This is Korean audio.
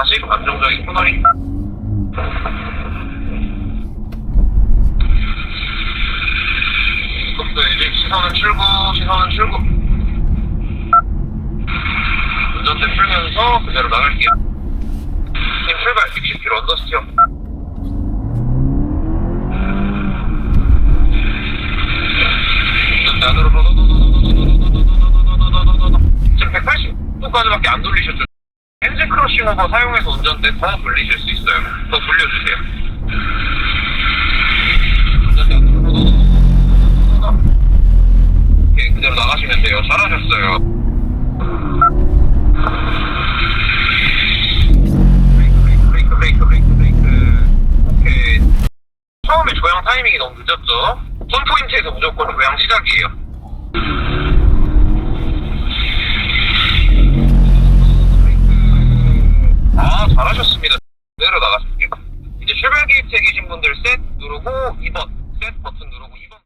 40 안정적인 코너링 속도 1 시선은 출구 시선은 출구 운전대 풀면서 그대로 나갈게요 팀 출발 60km 언더스티어 안으로 지금 180도까지밖에 안 돌리셨죠? 크러싱 오버 사용해서 운전대 더 돌리실 수 있어요. 더 돌려주세요. 운전대 안으로 오케이, 그대로 나가시면 돼요. 잘하셨어요. 브레이크, 브레이크, 브레이크, 브레이크. 오케이. 처음에 조향 타이밍이 너무 늦었죠? 손 포인트에서 무조건 조향 시작이에요. 아, 잘하셨습니다. 내려 나가실게요. 이제 출발 게이트에 계신 분들 셋 누르고 2번.